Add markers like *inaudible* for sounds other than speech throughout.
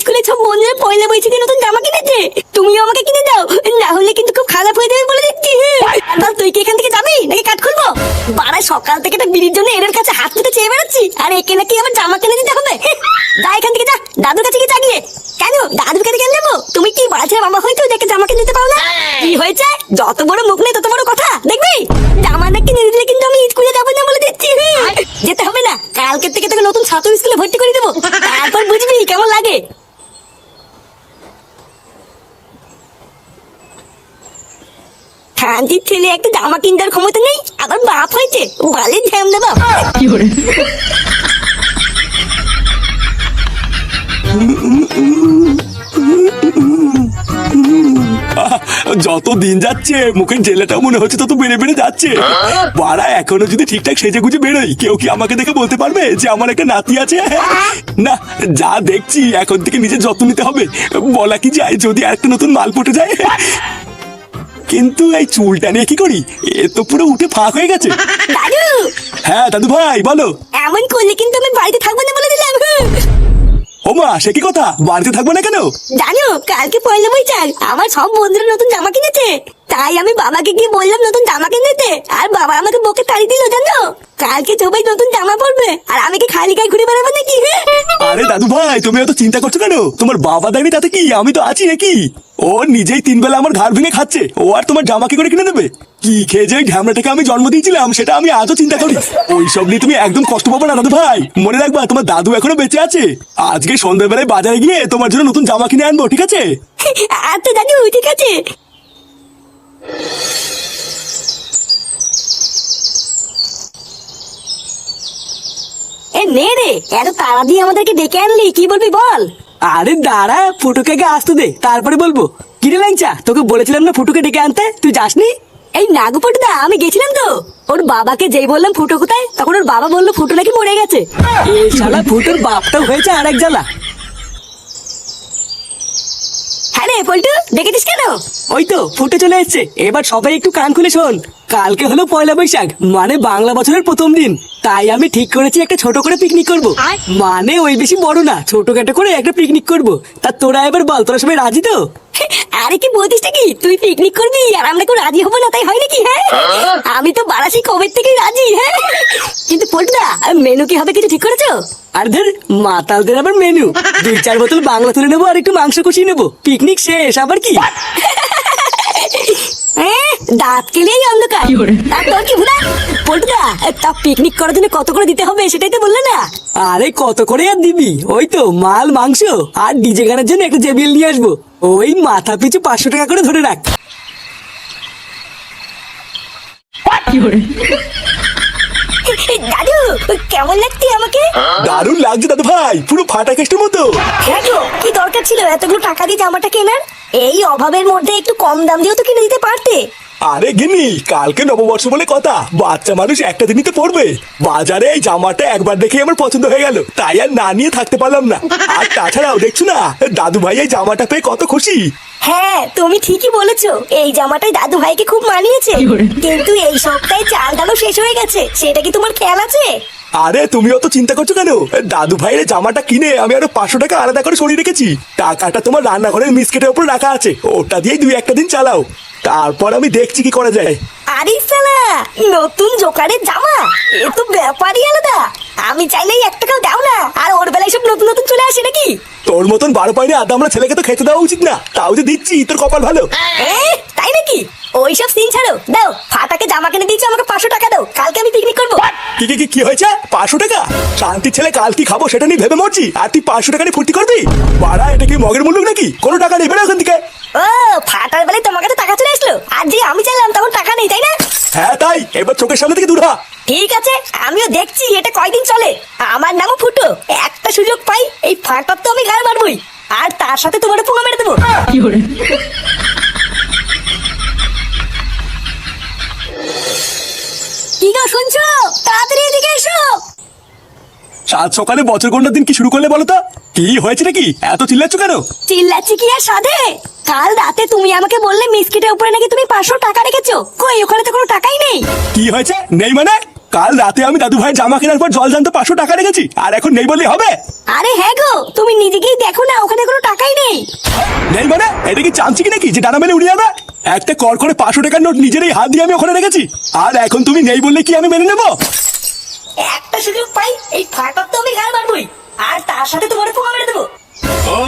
স্কুলে সব বন্ধুরা পয়লা বৈশাখে নতুন জামা কিনেছে। তুমিও আমাকে কিনে দাও। না হলে কিন্তু খুব খারাপ হয়ে যাবে বলে দিচ্ছি। আর তুই কি এখান থেকে যাবি নাকি কাট খুলবো বাড়া সকাল থেকে একটা বিড়ির জন্য এর কাছে হাত পেতে চেয়ে বেড়াচ্ছি। আর একে নাকি আমার জামা কিনে দিতে হবে। যা এখান থেকে যা দাদুর কাছে গিয়ে চাগিয়ে কেন? দাদুর কাছে কেন যাব? তুমি কি বাড়াছেন মামা হয়তো দেখে জামা কিনে দিতে পারো না? কি হয়েছে? যত বড় মুখ নেই তত বড় কথা। দেখবি? জামা না কিনে দিলে কিন্তু আমি স্কুলে যাব না বলে দিচ্ছি। যেতে হবে না। কালকে থেকে তোকে নতুন ছাত্র স্কুলে ভর্তি করে দেবো। তারপর বুঝবি কেমন লাগে। শান্তির ছেলে একটা জামা কিনবার ক্ষমতা নেই? আবার বাপ হয়েছে? বাপ যত দিন যাচ্ছে মুখের জেলাটা মনে হচ্ছে তত বেড়ে বেড়ে যাচ্ছে। বাড়া এখনও যদি ঠিকঠাক সেজে গুজে বেরোই কেউ কি আমাকে দেখে বলতে পারবে যে আমার একটা নাতি আছে? না যা দেখছি এখন থেকে নিজের যত্ন নিতে হবে। বলা কি যায় যদি একটা নতুন মাল পটে যায়? কিন্তু এই চুলটা নিয়ে কি করি? এ তো পুরো উঠে ফাঁক হয়ে গেছে। দাদু! হ্যাঁ দাদু ভাই বলো। এমন করলে কিন্তু আমি বাড়িতে থাকব না বলে দিলাম। ওমা সে কি কথা? বাড়িতে থাকব না কেন? জানো কালকে পয়লা বৈশাখ আমার সব বন্ধুরা নতুন জামা কিনেছে। তাই আমি বাবাকে গিয়ে বললাম নতুন জামা কিনেতে। আর বাবা আমাকে বকে তাড়ি দিল জানো? কালকে সবাই নতুন জামা পরবে আর আমি কি খালি গায়ে ঘুরে বেড়াবো নাকি? আরে দাদু ভাই তুমি এত চিন্তা করছ কেন? তোমার বাবা দেয়নি তাতে কি? আমি তো আছি নাকি? ও নিজেই তিন বেলা আমার ঘাড় ভেঙে খাচ্ছে। ও আর তোমার জামা কি করে কিনে দেবে? কি খেয়ে যে ঢ্যামড়াটাকে আমি জন্ম দিয়েছিলাম সেটা আমি আজও চিন্তা করি। ওইসব নিয়ে তুমি একদম কষ্ট পাবো না দাদু ভাই। মনে রাখবা তোমার দাদু এখনও বেঁচে আছে। আজকে সন্ধ্যাবেলায় বাজারে গিয়ে তোমার জন্য নতুন জামা কিনে আনব ঠিক আছে? আচ্ছা দাদু ঠিক আছে। এ নে রে এত তাড়া দিয়ে আমাদেরকে ডেকে আনলি কি বলবি বল? আরে দাঁড়া ফুটুকে আগে আসতে দে তারপরে বলব। কিরে ল্যাংচা তোকে বলেছিলাম না ফুটুকে ডেকে আনতে তুই যাসনি? এই নাগপটুদা আমি গেছিলাম তো। ওর বাবাকে যেই বললাম ফুটো কোথায় তখন ওর বাবা বলল ফুটো নাকি মরে গেছে। এই শালা ফুটোর বাপটাও হয়েছে আরেক জ্বালা। হ্যাঁ রে পল্টু দেখেছিস কেন? ওই তো ফুটে চলে এসছে। এবার সবাই একটু কান খুলে শোন। কালকে হলো পয়লা বৈশাখ মানে বাংলা বছরের প্রথম দিন। তাই আমি ঠিক করেছি একটা ছোট করে পিকনিক করব। মানে ওই বেশি বড় না ছোটখাটো করে একটা পিকনিক করব। তা তোরা এবার বল তোরা সবাই রাজি তো? *laughs* আরে কি বলছিস নাকি? তুই পিকনিক করবি আর আমরা কেউ রাজি হব না তাই হয় নাকি হ্যাঁ? আমি তো বারাসি কবে থেকেই রাজি হ্যাঁ? কিন্তু পল্টুদা মেনু কি হবে কিছু ঠিক করেছ? আর ধর মাতালদের আবার মেনু দুই চার বোতল বাংলা তুলে নেব আর একটু মাংস কষিয়ে নেব। পিকনিক শেষ আবার কি? হ্যাঁ দাঁত কেলেই অন্ধকার। তা তোর কি ভুলা? পল্টুদা তা পিকনিক করার জন্য কত করে দিতে হবে সেটাই তো বললে না। আরে কত করে আর দিবি? ওই তো মাল মাংস। আর ডিজে গানের জন্য একটা জেবিএল নিয়ে আসব। ওই মাথা পিছু পাঁচশো টাকা করে ধরে রাখ। দাদু কেমন লাগছে আমাকে? দারুণ লাগছে দাদু ভাই পুরো ফাটা কেস্টের মতো। হ্যাঁ গো, কি দরকার ছিল? এতগুলো টাকা দিয়ে জামাটা কেনার? এই অভাবের মধ্যে একটু কম দাম দিয়েও তো কিনে দিতে পারতে। আরে গিনি কালকে নববর্ষ বলে কথা। বাচ্চা মানুষ একটা দিনই তো পড়বে। বাজারে এই জামাটা একবার দেখে আমার পছন্দ হয়ে গেল। তাই আর না নিয়ে থাকতে পারলাম না। আর তাছাড়াও দেখছ না দাদু ভাই এই জামাটা পেয়ে কত খুশি। হ্যাঁ তুমি ঠিকই বলেছ। এই জামাটাই দাদু ভাইকে খুব মানিয়েছে। কিন্তু এই সপ্তাহে চাল ডালও শেষ হয়ে গেছে। সেটা কি তোমার খেয়াল আছে? আরে তুমি অত চিন্তা করছ কেন? দাদু ভাইয়ের জামাটা কিনে আমি আরও পাঁচশো টাকা আলাদা করে সরিয়ে রেখেছি। টাকাটা তোমার রান্নাঘরের মিসকেটের উপর রাখা আছে। ওটা দিয়েই দুই একটা দিন চালাও। তারপর আমি দেখছি কি করা যায়। আরে সালা নতুন জোকারের জামা? এ তো ব্যাপারই আলাদা। আমি চাইলেই এক টাকাও দাও না। আর ওর বেলায় সব নতুন নতুন চলে আসে নাকি? তোর মতন বারো পাইনি আদা আমরা ছেলেকে তো খেতে দেওয়া উচিত না। তাও যে দিচ্ছি তোর কপাল ভালো। তাই নাকি? ওইসব সিন ছাড়ো। দাও ফাটাকে জামা কিনে দিয়েছি আমাকে পাঁচশো টাকা দাও। কালকে আমি পিকনিক করব। কি কি কি হয়েছে? পাঁচশো টাকা? শান্তির ছেলে কাল কি খাব সেটা নিয়ে ভেবে মরছি। আর তুই পাঁচশো টাকা নিয়ে ফুর্তি করবি? বাড়া এটা কি মগের মূল্য নাকি? কোনো টাকা নেবে না ওখান থেকে। ও ফাটার বেলায় তোমার কাছে টাকা চলে আসলো? আর যে আমি চাইলাম তখন টাকা নেই তাই না? হ্যাঁ তাই। এবার চোখের সামনে থেকে দূর হ। ঠিক আছে আমিও দেখছি এটা কয়দিন চলে। আমার নামও ফুটো। একটা সুযোগ পাই এই ফাটার তো আমি গাড় মারবই। আর তার সাথে তোমার পুঙ্গা মেরে দেবো কি গো শুনছো তাড়াতাড়ি এদিকে এসো সাত সকালে বছর গন্ডার দিন কি শুরু করলে বলো তো? কি হয়েছে নাকি? এত চিল্লাচ্ছ কেন? চিল্লাচ্ছি কি আর সাধে? কাল রাতে তুমি আমাকে বললে মিসকিটের উপরে নাকি তুমি পাঁচশো টাকা রেখেছো। কই ওখানে তো কোনো টাকাই নেই। কি হয়েছে? নেই মানে? কাল রাতে আমি দাদু ভাই জামা কেনার পর জল জানতে পাঁচশো টাকা রেখেছি। আর এখন নেই বললে হবে? আরে হ্যাঁ গো তুমি নিজেকেই দেখো না ওখানে কোনো টাকাই নেই। নেই মানে? এটা কি চামচি কি নাকি? যে ডানা মেলে উড়ে যাবে? একটা কর করে পাঁচশো টাকার নোট নিজেরই হাত দিয়ে আমি ওখানে রেখেছি। আর এখন তুমি নেই বললে কি আমি মেনে নেব? একটা সুযোগ পাই এই ফাটার তো আমি গাল মারবই। আর তার সাথে তোমার পোকা মেরে দেবো। ও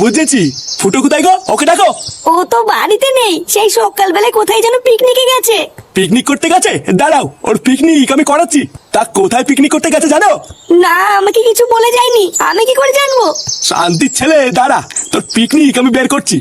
বুঝেছি। ফুটো কোথায় গো? ওকে ডাকো। ও তো বাড়িতে নেই সেই সকালবেলায় কোথায় যেন পিকনিকে গেছে। পিকনিক করতে গেছে? দাঁড়াও ওর পিকনিক আমি করাচ্ছি। তা কোথায় পিকনিক করতে গেছে জানো? না আমাকে কিছু বলে যায়নি। আমি কি করে জানব? শান্তির ছেলে দাঁড়া। তোর পিকনিক আমি বের করছি।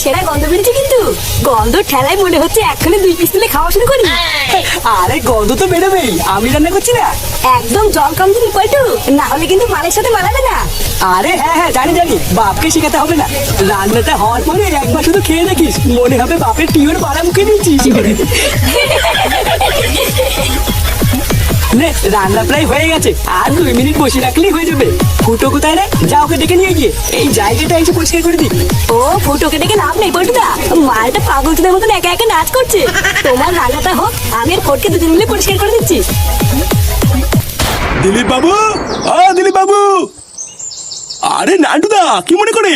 সেরা গন্ধ বেরিয়েছে কিন্তু। গন্ধ ঠেলায় মনে হচ্ছে এক্ষুনি দুই পিস তুলে খাওয়া শুরু করি। আরে গন্ধ তো বেরোবেই। আমি রান্না করছি না। একদম জল কম দিবি পল্টু। না হলে কিন্তু মালের সাথে মানাবে না। আরে হ্যাঁ হ্যাঁ জানি জানি। বাপকে শেখাতে হবে না। রান্নাটা হওয়ার পরে একবার শুধু খেয়ে দেখিস। মনে হবে বাপের টিউর পাড়া মুখে দিয়েছিস। *laughs* নে রান্না প্রায় হয়ে গেছে। আর দুই মিনিট বসে রাখলেই হয়ে যাবে। ফুটো কোথায় রে? যা ওকে ডেকে নিয়ে গিয়ে। এই জায়গাটা এসে পরিষ্কার করে দিই ও ফটোকে দেখে লাভ নেই পল্টুদা মালটা পাগলদের মতন একা একা নাচ করছে। তোমার রান্নাটা হোক আমি আর ফটকে দুজন মিলে পরিষ্কার করে দিচ্ছি। দিলীপ বাবু ও দিলীপ বাবু আরে নান্টুদা কি মনে করে?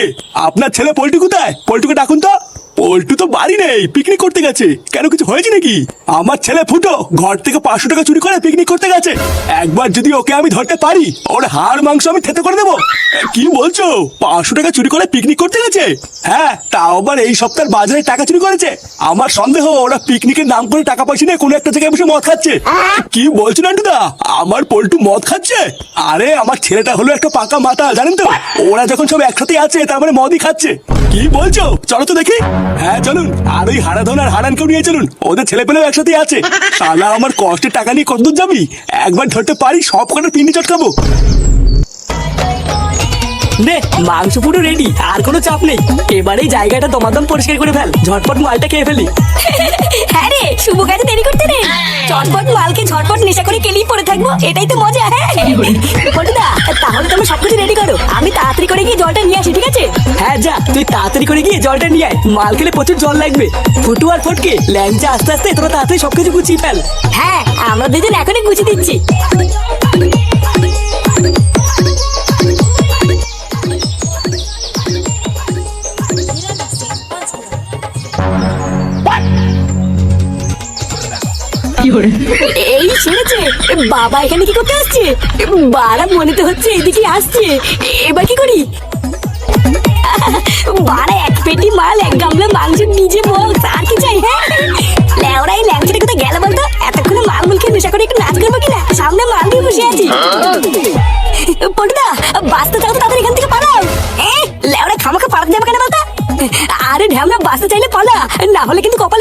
আপনার ছেলে পল্টু কোথায়? পল্টুকে ডাকুন তো। পল্টু তো বাড়ি নেই পিকনিক করতে গেছে। কেন কিছু হয়েছে নাকি? আমার ছেলে ফুটো ঘর থেকে পাঁচশো টাকা চুরি করে পিকনিক করতে গেছে। একবার যদি ওকে আমি ধরতে পারি, ওর হাড় মাংস আমি থেতে করে দেবো। কি বলছো? পাঁচশো টাকা চুরি করে পিকনিক করতে গেছে? হ্যাঁ তাও আবার এই সপ্তাহের বাজারে টাকা চুরি করেছে। আমার সন্দেহ, ওরা পিকনিকের নাম করে টাকা পয়সা নিয়ে কোনো একটা জায়গায় বসে মদ খাচ্ছে। কি বলছো নান্টুদা? আমার পল্টু মদ খাচ্ছে? আরে, আমার ছেলেটা হলো একটা পাকা মাথা জানেন তো? ওরা যখন সব একসাথে আছে, তার মানে মদই খাচ্ছে। কি বলছো? চলো তো দেখি। হ্যাঁ চলুন। আর ওই হারাধন আর হারানকেও নিয়ে চলুন। ওদের ছেলে পেলেও একসাথে আছে। শালা, আমার কষ্টের টাকা নিয়ে কতদূর যাবি? একবার ধরতে পারি সব কটা পিন্ডি চটকাবো। নে মাংস পুরো রেডি আর কোনো চাপ নেই। এবারে জায়গাটা দমাদম পরিষ্কার করে ফেল ঝটপট মালটা খেয়ে ফেলি। হ্যাঁ রে শুভ কাজে দেরি করতে নেই চটপট মালকে ঝটপট নেশা করে কেলিয়ে পড়ে থাকব এটাই তো মজা হ্যাঁ? তাহলে তুমি সবকিছু রেডি করো। আমি তাড়াতাড়ি করে গিয়ে জলটা নিয়ে আসি ঠিক আছে? হ্যাঁ যা তুই তাড়াতাড়ি করে গিয়ে জলটা নিয়ে আয়। মাল খেলে প্রচুর জল লাগবে। ফুটু আর ফটকে ল্যাংচা আস্তে আস্তে তোরা তাড়াতাড়ি সবকিছু গুছিয়ে ফেল। হ্যাঁ আমরা দুজন এখনই গুছিয়ে দিচ্ছি। এই শুনেছে বাবা এখানে কি করতে আসছে? বারা মনে তো হচ্ছে এদিকে আসছে। এবার কি করি? বারা এক পেটি মাল এক গামলা মাংস নিজে বল আর কি চাই হ্যাঁ? লেওড়াই ল্যাংচাটা কোথায় গেল বলতো? এতক্ষণে মাল মুল খেয়ে নেশা করে একটু নাচ করব কিনা? সামনে মাল দিয়ে বসে আছি।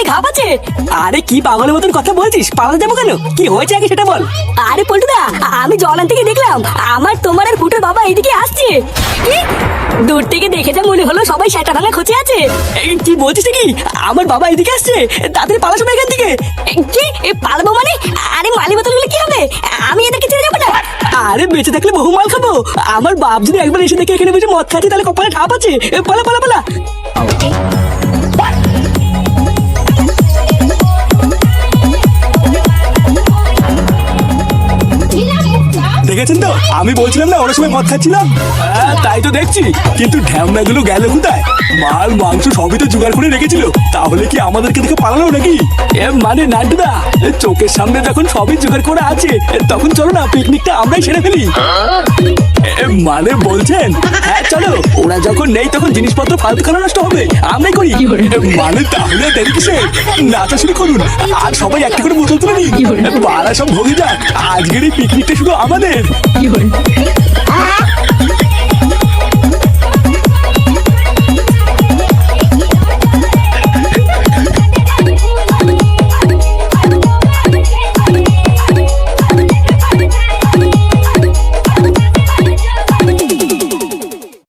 কপালে ঘাপ আছে? আরে কি পাগলের মতন কথা বলছিস? পালাতে যাব কেন? কি হয়েছে আগে সেটা বল। আরে পল্টুদা আমি জলান থেকে দেখলাম আমার তোমার আর ফুটোর বাবা এইদিকে আসছে। কি? দূর থেকে দেখে যা মনে হলো সবাই সেটা ভাঙা খোঁচে আছে। কি বলছিস কি আমার বাবা এদিকে আসছে তাড়াতাড়ি পালাশো না এখান থেকে। কি? এ, পারব মানে? আরে মালি বোতল কি হবে? আমি এদেরকে ছেড়ে যাব না? আরে বেঁচে থাকলে বহু মাল খাব। আমার বাপ যদি একবার এসে দেখে এখানে বসে মদ খাচ্ছে তাহলে কপালে ঠাপ আছে। এ, পালা পালা পালা। আমি বলছিলাম না ওরা সময় মদ খাচ্ছিলাম। হ্যাঁ তাই তো দেখছি। কিন্তু ঢ্যামনাগুলো গেল কোথায়? মাল মাংস সবই তো জোগাড় করে রেখেছিল। তাহলে কি আমাদেরকে দেখে পালালো নাকি? এ মানে নান্টুদা এ, চোখের সামনে যখন সবই জোগাড় করে আছে তখন চলো না পিকনিকটা আমরাই সেরে ফেলি। মানে বলছেন? হ্যাঁ চলো। ওরা যখন নেই তখন জিনিসপত্র ফালতু খানা নষ্ট হবে। আমরাই করি। মানে তাহলে দেরি কিসে নাচা শুরু করুন। আর সবাই একটা করে বোতল তুলে নিন। পাড়া সব ভোগে যাক। আজকের এই পিকনিকটা শুধু আমাদের।